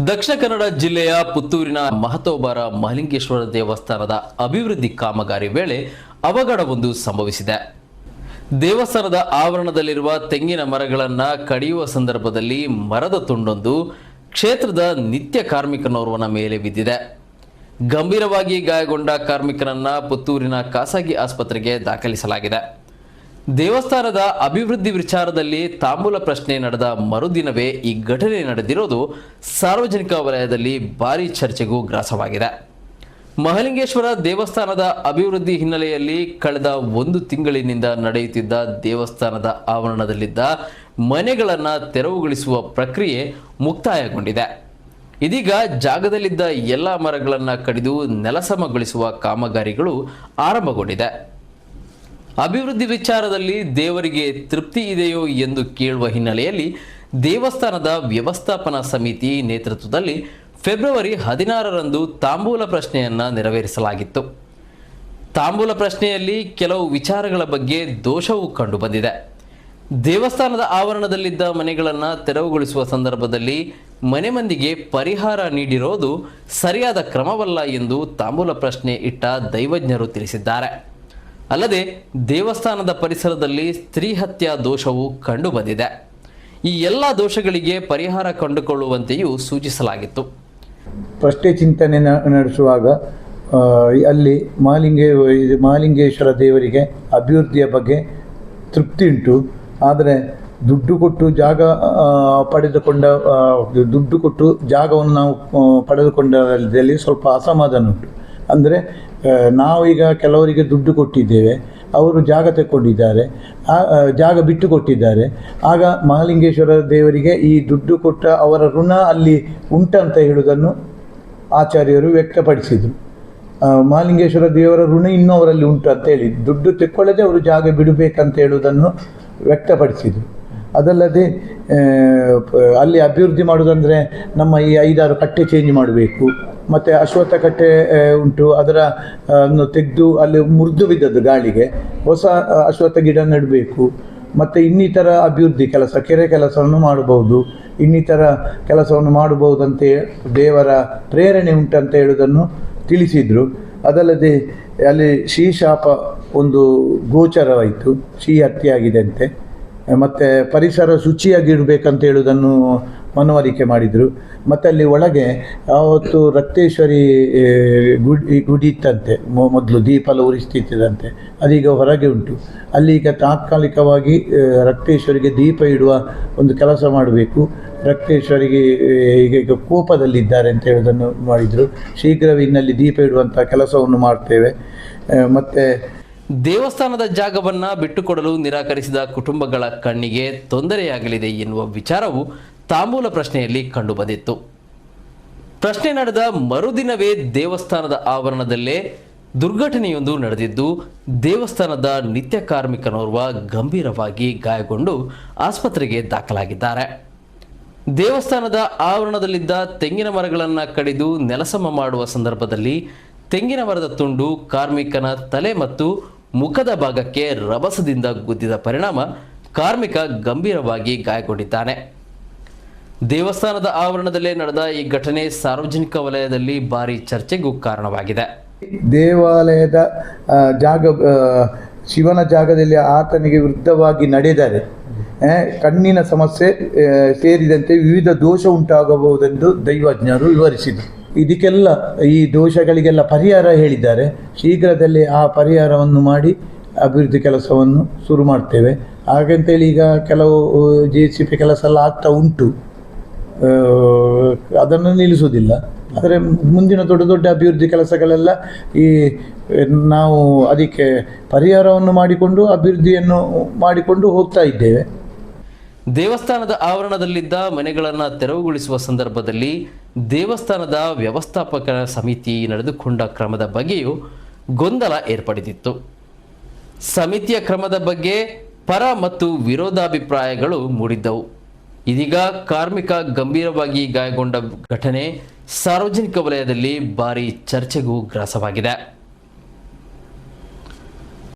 ದಕ್ಷಿಣ ಕನ್ನಡ ಜಿಲ್ಲೆಯ ಪುತ್ತೂರಿನ ಮಹತೋಬಾರ ಮಹಲಿಂಗೇಶ್ವರ ದೇವಸ್ಥಾನದ ಅಭಿವೃದ್ಧಿ ಕಾಮಗಾರಿ ವೇಳೆ ಅವಘಡವೊಂದು ಸಂಭವಿಸಿದೆ. ದೇವಸ್ಥಾನದ ಆವರಣದಲ್ಲಿರುವ ತೆಂಗಿನ ಮರಗಳನ್ನು ಕಡಿಯುವ ಸಂದರ್ಭದಲ್ಲಿ ಮರದ ತುಂಡೊಂದು ಕ್ಷೇತ್ರದ ನಿತ್ಯ ಕಾರ್ಮಿಕನೋರ್ವನ ಮೇಲೆ ಬಿದ್ದಿದೆ. ಗಂಭೀರವಾಗಿ ಗಾಯಗೊಂಡ ಕಾರ್ಮಿಕರನ್ನ ಪುತ್ತೂರಿನ ಖಾಸಗಿ ಆಸ್ಪತ್ರೆಗೆ ದಾಖಲಿಸಲಾಗಿದೆ. ದೇವಸ್ಥಾನದ ಅಭಿವೃದ್ಧಿ ವಿಚಾರದಲ್ಲಿ ತಾಂಬೂಲ ಪ್ರಶ್ನೆ ನಡೆದ ಮರುದಿನವೇ ಈ ಘಟನೆ ನಡೆದಿರೋದು ಸಾರ್ವಜನಿಕ ವಲಯದಲ್ಲಿ ಭಾರೀ ಚರ್ಚೆಗೂ ಗ್ರಾಸವಾಗಿದೆ. ಮಹಲಿಂಗೇಶ್ವರ ದೇವಸ್ಥಾನದ ಅಭಿವೃದ್ಧಿ ಹಿನ್ನೆಲೆಯಲ್ಲಿ ಕಳೆದ ಒಂದು ತಿಂಗಳಿನಿಂದ ನಡೆಯುತ್ತಿದ್ದ ದೇವಸ್ಥಾನದ ಆವರಣದಲ್ಲಿದ್ದ ಮನೆಗಳನ್ನು ತೆರವುಗೊಳಿಸುವ ಪ್ರಕ್ರಿಯೆ ಮುಕ್ತಾಯಗೊಂಡಿದೆ. ಇದೀಗ ಜಾಗದಲ್ಲಿದ್ದ ಎಲ್ಲ ಮರಗಳನ್ನು ಕಡಿದು ನೆಲಸಮಗೊಳಿಸುವ ಕಾಮಗಾರಿಗಳು ಆರಂಭಗೊಂಡಿದೆ. ಅಭಿವೃದ್ಧಿ ವಿಚಾರದಲ್ಲಿ ದೇವರಿಗೆ ತೃಪ್ತಿ ಇದೆಯೋ ಎಂದು ಕೇಳುವ ಹಿನ್ನೆಲೆಯಲ್ಲಿ ದೇವಸ್ಥಾನದ ವ್ಯವಸ್ಥಾಪನಾ ಸಮಿತಿ ನೇತೃತ್ವದಲ್ಲಿ ಫೆಬ್ರವರಿ ಹದಿನಾರರಂದು ತಾಂಬೂಲ ಪ್ರಶ್ನೆಯನ್ನ ನೆರವೇರಿಸಲಾಗಿತ್ತು. ತಾಂಬೂಲ ಪ್ರಶ್ನೆಯಲ್ಲಿ ಕೆಲವು ವಿಚಾರಗಳ ಬಗ್ಗೆ ದೋಷವೂ ಕಂಡುಬಂದಿದೆ. ದೇವಸ್ಥಾನದ ಆವರಣದಲ್ಲಿದ್ದ ಮನೆಗಳನ್ನು ತೆರವುಗೊಳಿಸುವ ಸಂದರ್ಭದಲ್ಲಿ ಮನೆ ಮಂದಿಗೆ ಪರಿಹಾರ ನೀಡಿರೋದು ಸರಿಯಾದ ಕ್ರಮವಲ್ಲ ಎಂದು ತಾಂಬೂಲ ಪ್ರಶ್ನೆ ಇಟ್ಟ ದೈವಜ್ಞರು ತಿಳಿಸಿದ್ದಾರೆ. ಅಲ್ಲದೆ ದೇವಸ್ಥಾನದ ಪರಿಸರದಲ್ಲಿ ಸ್ತ್ರೀ ಹತ್ಯಾ ದೋಷವು ಕಂಡುಬಂದಿದೆ ಈ ಎಲ್ಲ ದೋಷಗಳಿಗೆ ಪರಿಹಾರ ಕಂಡುಕೊಳ್ಳುವಂತೆಯೂ ಸೂಚಿಸಲಾಗಿತ್ತು. ಪ್ರಶ್ನೆ ಚಿಂತನೆ ನಡೆಸುವಾಗ ಅಲ್ಲಿ ಮಾಲಿಂಗೇ ಮಾಲಿಂಗೇಶ್ವರ ದೇವರಿಗೆ ಅಭಿವೃದ್ಧಿಯ ಬಗ್ಗೆ ತೃಪ್ತಿ ಉಂಟು. ಆದರೆ ದುಡ್ಡು ಕೊಟ್ಟು ಜಾಗ ಪಡೆದುಕೊಂಡ ದುಡ್ಡು ಕೊಟ್ಟು ಜಾಗವನ್ನು ನಾವು ಪಡೆದುಕೊಂಡಲ್ಲಿ ಸ್ವಲ್ಪ ಅಸಮಾಧಾನ ಉಂಟು. ಅಂದರೆ ನಾವೀಗ ಕೆಲವರಿಗೆ ದುಡ್ಡು ಕೊಟ್ಟಿದ್ದೇವೆ, ಅವರು ಜಾಗ ತೆಕ್ಕೊಂಡಿದ್ದಾರೆ, ಆ ಜಾಗ ಬಿಟ್ಟು ಕೊಟ್ಟಿದ್ದಾರೆ. ಆಗ ಮಹಾಲಿಂಗೇಶ್ವರ ದೇವರಿಗೆ ಈ ದುಡ್ಡು ಕೊಟ್ಟ ಅವರ ಋಣ ಅಲ್ಲಿ ಉಂಟಂತ ಹೇಳುವುದನ್ನು ಆಚಾರ್ಯರು ವ್ಯಕ್ತಪಡಿಸಿದರು. ಮಹಾಲಿಂಗೇಶ್ವರ ದೇವರ ಋಣ ಇನ್ನೂ ಅವರಲ್ಲಿ ಉಂಟು ಅಂತ ಹೇಳಿ ದುಡ್ಡು ತೆಕ್ಕೊಳ್ಳದೆ ಅವರು ಜಾಗ ಬಿಡಬೇಕಂತ ಹೇಳುವುದನ್ನು ವ್ಯಕ್ತಪಡಿಸಿದರು. ಅದಲ್ಲದೆ ಅಲ್ಲಿ ಅಭಿವೃದ್ಧಿ ಮಾಡುವುದಂದರೆ ನಮ್ಮ ಈ ಐದಾರು ಕಟ್ಟೆ ಚೇಂಜ್ ಮಾಡಬೇಕು. ಮತ್ತು ಅಶ್ವತ್ಥ ಕಟ್ಟೆ ಉಂಟು. ಅದರ ತೆಗೆದು ಅಲ್ಲಿ ಮುರಿದು ಬಿದ್ದದ್ದು ಗಾಳಿಗೆ. ಹೊಸ ಅಶ್ವತ್ಥ ಗಿಡ ನೆಡಬೇಕು. ಮತ್ತು ಇನ್ನಿತರ ಅಭಿವೃದ್ಧಿ ಕೆಲಸ, ಕೆರೆ ಕೆಲಸವನ್ನು ಮಾಡಬಹುದು. ಇನ್ನಿತರ ಕೆಲಸವನ್ನು ಮಾಡಬಹುದಂತೆ ದೇವರ ಪ್ರೇರಣೆ ಉಂಟಂತ ಹೇಳುವುದನ್ನು ತಿಳಿಸಿದರು. ಅದಲ್ಲದೆ, ಅಲ್ಲಿ ಶ್ರೀಶಾಪ ಒಂದು ಗೋಚರವಾಯಿತು. ಶ್ರೀ ಹತ್ಯೆಯಾಗಿದೆ ಅಂತೆ. ಮತ್ತು ಪರಿಸರ ಶುಚಿಯಾಗಿಡಬೇಕಂತ ಹೇಳುವುದನ್ನು ಮನವರಿಕೆ ಮಾಡಿದರು. ಮತ್ತು ಅಲ್ಲಿ ಒಳಗೆ ಆವತ್ತು ರಕ್ತೇಶ್ವರಿ ಗುಡಿ ಗುಡಿ ಇತ್ತಂತೆ ಮೊದಲು ದೀಪ ಎಲ್ಲ ಉರಿಸ್ತಿತ್ತದಂತೆ ಅದೀಗ ಹೊರಗೆ ಉಂಟು. ಅಲ್ಲಿ ಈಗ ತಾತ್ಕಾಲಿಕವಾಗಿ ರಕ್ತೇಶ್ವರಿಗೆ ದೀಪ ಇಡುವ ಒಂದು ಕೆಲಸ ಮಾಡಬೇಕು. ರಕ್ತೇಶ್ವರಿಗೆ ಈಗ ಈಗ ಕೋಪದಲ್ಲಿದ್ದಾರೆ ಅಂತ ಹೇಳೋದನ್ನು ಮಾಡಿದರು. ಶೀಘ್ರವೇ ಇನ್ನಲ್ಲಿ ದೀಪ ಇಡುವಂಥ ಕೆಲಸವನ್ನು ಮಾಡ್ತೇವೆ. ಮತ್ತು ದೇವಸ್ಥಾನದ ಜಾಗವನ್ನ ಬಿಟ್ಟುಕೊಡಲು ನಿರಾಕರಿಸಿದ ಕುಟುಂಬಗಳ ಕಣ್ಣಿಗೆ ತೊಂದರೆಯಾಗಲಿದೆ ಎನ್ನುವ ವಿಚಾರವು ತಾಂಬೂಲ ಪ್ರಶ್ನೆಯಲ್ಲಿ ಕಂಡುಬಂದಿತ್ತು. ಪ್ರಶ್ನೆ ನಡೆದ ಮರುದಿನವೇ ದೇವಸ್ಥಾನದ ಆವರಣದಲ್ಲೇ ದುರ್ಘಟನೆಯೊಂದು ನಡೆದಿದ್ದು, ದೇವಸ್ಥಾನದ ನಿತ್ಯ ಕಾರ್ಮಿಕನೋರ್ವ ಗಂಭೀರವಾಗಿ ಗಾಯಗೊಂಡು ಆಸ್ಪತ್ರೆಗೆ ದಾಖಲಾಗಿದ್ದಾರೆ. ದೇವಸ್ಥಾನದ ಆವರಣದಲ್ಲಿದ್ದ ತೆಂಗಿನ ಮರಗಳನ್ನು ಕಡಿದು ನೆಲಸಮ ಮಾಡುವ ಸಂದರ್ಭದಲ್ಲಿ ತೆಂಗಿನ ಮರದ ತುಂಡು ಕಾರ್ಮಿಕನ ತಲೆ ಮತ್ತು ಮುಖದ ಭಾಗಕ್ಕೆ ರಭಸದಿಂದ ಗುದ್ದಿದ ಪರಿಣಾಮ ಕಾರ್ಮಿಕ ಗಂಭೀರವಾಗಿ ಗಾಯಗೊಂಡಿದ್ದಾನೆ. ದೇವಸ್ಥಾನದ ಆವರಣದಲ್ಲೇ ನಡೆದ ಈ ಘಟನೆ ಸಾರ್ವಜನಿಕ ವಲಯದಲ್ಲಿ ಭಾರಿ ಚರ್ಚೆಗೂ ಕಾರಣವಾಗಿದೆ. ದೇವಾಲಯದ ಜಾಗ ಶಿವನ ಜಾಗದಲ್ಲಿ ಆತನಿಗೆ ವಿರುದ್ಧವಾಗಿ ನಡೆದರೆ ಕಣ್ಣಿನ ಸಮಸ್ಯೆ ಸೇರಿದಂತೆ ವಿವಿಧ ದೋಷ ಉಂಟಾಗಬಹುದೆಂದು ದೈವಜ್ಞರು ವಿವರಿಸಿದರು. ಇದಕ್ಕೆಲ್ಲ ಈ ದೋಷಗಳಿಗೆಲ್ಲ ಪರಿಹಾರ ಹೇಳಿದ್ದಾರೆ. ಶೀಘ್ರದಲ್ಲೇ ಆ ಪರಿಹಾರವನ್ನು ಮಾಡಿ ಅಭಿವೃದ್ಧಿ ಕೆಲಸವನ್ನು ಶುರು ಮಾಡ್ತೇವೆ. ಹಾಗಂತೇಳಿ ಈಗ ಕೆಲವು ಜೆ ಸಿ ಪಿ ಕೆಲಸ ಎಲ್ಲ ಆಗ್ತಾ ಉಂಟು. ಅದನ್ನು ನಿಲ್ಲಿಸುವುದಿಲ್ಲ. ಆದರೆ ಮುಂದಿನ ದೊಡ್ಡ ದೊಡ್ಡ ಅಭಿವೃದ್ಧಿ ಕೆಲಸಗಳೆಲ್ಲ ಈ, ನಾವು ಅದಕ್ಕೆ ಪರಿಹಾರವನ್ನು ಮಾಡಿಕೊಂಡು ಅಭಿವೃದ್ಧಿಯನ್ನು ಮಾಡಿಕೊಂಡು ಹೋಗ್ತಾ ಇದ್ದೇವೆ. ದೇವಸ್ಥಾನದ ಆವರಣದಲ್ಲಿದ್ದ ಮನೆಗಳನ್ನು ತೆರವುಗೊಳಿಸುವ ಸಂದರ್ಭದಲ್ಲಿ ದೇವಸ್ಥಾನದ ವ್ಯವಸ್ಥಾಪಕರ ಸಮಿತಿ ನಡೆದುಕೊಂಡ ಕ್ರಮದ ಬಗ್ಗೆಯೂ ಗೊಂದಲ ಏರ್ಪಡಿಸಿತ್ತು ಸಮಿತಿಯ ಕ್ರಮದ ಬಗ್ಗೆ ಪರ ಮತ್ತು ವಿರೋಧಾಭಿಪ್ರಾಯಗಳು ಮೂಡಿದ್ದವು. ಇದೀಗ ಕಾರ್ಮಿಕ ಗಂಭೀರವಾಗಿ ಗಾಯಗೊಂಡ ಘಟನೆ ಸಾರ್ವಜನಿಕ ವಲಯದಲ್ಲಿ ಭಾರಿ ಚರ್ಚೆಗೂ ಗ್ರಾಸವಾಗಿದೆ.